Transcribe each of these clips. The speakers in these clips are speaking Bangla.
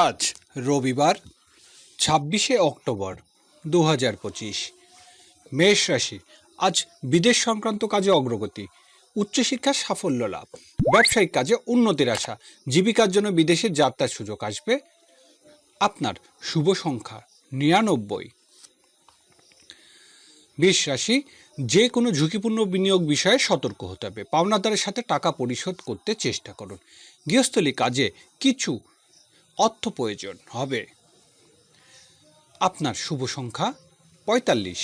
আজ রবিবার, ছাব্বিশে অক্টোবর দু হাজার পঁচিশ। মেষ রাশি, আজ বিদেশ সংক্রান্ত কাজে অগ্রগতি, উচ্চশিক্ষার সাফল্য লাভ, ব্যবসায়িক কাজে উন্নতির আশা, জীবিকার জন্য বিদেশে যাত্রার সুযোগ আসবে। আপনার শুভ সংখ্যা নিরানব্বই। বিশ রাশি, যে কোনো ঝুঁকিপূর্ণ বিনিয়োগ বিষয়ে সতর্ক হতে হবে। পাওনাদারের সাথে টাকা পরিশোধ করতে চেষ্টা করুন। গৃহস্থলী কাজে কিছু অর্থ প্রয়োজন হবে। আপনার শুভ সংখ্যা পঁয়তাল্লিশ।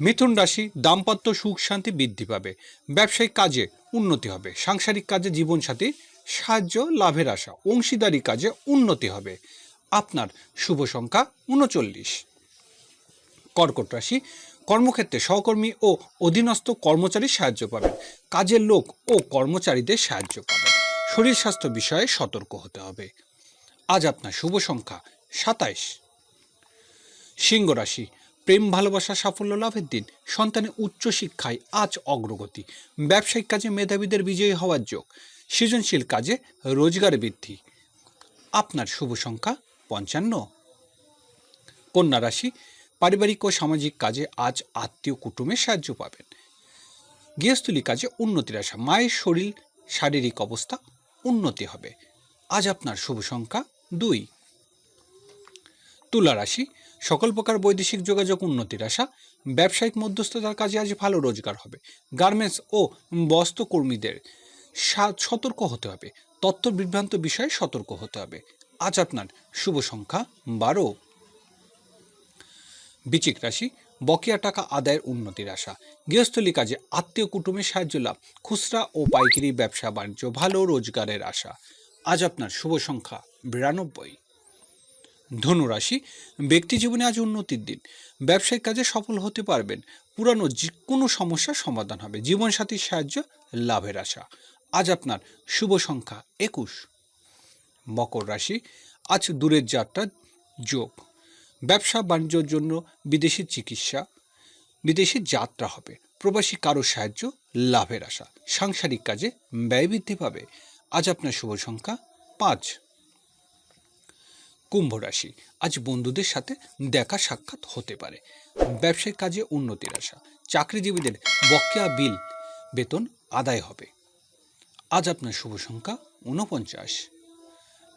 মিথুন রাশি দাম্পত্য সুখ শান্তি বৃদ্ধি পাবে। ব্যবসায়িক কাজে উন্নতি হবে। সাংসারিক কাজে জীবনসাথী, সাহায্য, লাভের আশা, অংশীদারি কাজে উন্নতি হবে। আপনার শুভ সংখ্যা উনচল্লিশ। কর্কট রাশি কর্মক্ষেত্রে সহকর্মী ও অধীনস্থ কর্মচারীর সাহায্য পাবেন। কাজের লোক ও কর্মচারীদের সাহায্য পাবেন। শরীর স্বাস্থ্য বিষয়ে সতর্ক হতে হবে। আজ আপনার শুভ সংখ্যা সাতাইশ। সিংহ রাশি, প্রেম, ভালোবাসা, সাফল্য, লাভের দিন। সন্তানের উচ্চ শিক্ষায় আজ অগ্রগতি। ব্যবসায়িক কাজে মেধাবীদের বিজয়ী হওয়ার যোগ। সৃজনশীল কাজে রোজগার বৃদ্ধি। আপনার শুভ সংখ্যা পঞ্চান্ন। কন্যা রাশি, পারিবারিক ও সামাজিক কাজে আজ আত্মীয় কুটুমের সাহায্য পাবেন। গৃহস্থলী কাজে উন্নতির আশা। মায়ের শরীর, শারীরিক অবস্থা উন্নতি হবে। আজ আপনার শুভ সংখ্যা দুই। তুলা রাশি, সকল প্রকার বৈদেশিক যোগাযোগ উন্নতির আশা। ব্যবসায়িক মধ্যস্থতার কাজে আজ ভালো রোজগার হবে। গার্মেন্টস ও বস্ত্রকর্মীদের সতর্ক হতে হবে। তথ্য বিভ্রান্ত বিষয়ে সতর্ক হতে হবে। আজ আপনার শুভ সংখ্যা বারো। বিচিক রাশি, বকেয়া টাকা আদায়ের উন্নতির আশা। গৃহস্থলী কাজে আত্মীয় কুটুমের সাহায্য লাভ, খুচরা ও পাইকারি ব্যবসা বাণিজ্য ভালো রোজগারের আশা। আজ আপনার শুভ সংখ্যা বিরানব্বই। ধনুরাশি ব্যক্তি জীবনে আজ উন্নতির দিন। ব্যবসায়িক কাজে সফল হতে পারবেন। পুরানো যে কোনো সমস্যার সমাধান হবে। জীবনসাথীর সাহায্য, লাভের আশা। আজ আপনার শুভ সংখ্যা একুশ। মকর রাশি, আজ দূরের যাত্রার যোগ। ব্যবসা বাণিজ্যর জন্য বিদেশি চিকিৎসা, বিদেশি যাত্রা হবে। প্রবাসী কারও সাহায্য, লাভের আশা। সাংসারিক কাজে ব্যয় বৃদ্ধি পাবে। আজ আপনার শুভ সংখ্যা পাঁচ। কুম্ভ রাশি, আজ বন্ধুদের সাথে দেখা সাক্ষাৎ হতে পারে। ব্যবসায়িক কাজে উন্নতির আশা, চাকরিজীবীদের বকেয়া বিল বেতন আদায় হবে। আজ আপনার শুভ সংখ্যা ঊনপঞ্চাশ।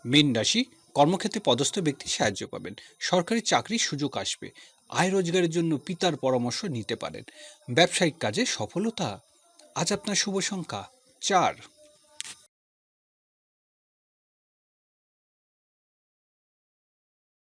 মীন রাশি, কর্মক্ষেত্রে পদস্থ ব্যক্তি সাহায্য পাবেন। সরকারি চাকরির সুযোগ আসবে। আয় রোজগারের জন্য পিতার পরামর্শ নিতে পারেন। ব্যবসায়িক কাজে সফলতা। আজ আপনার শুভ সংখ্যা চার।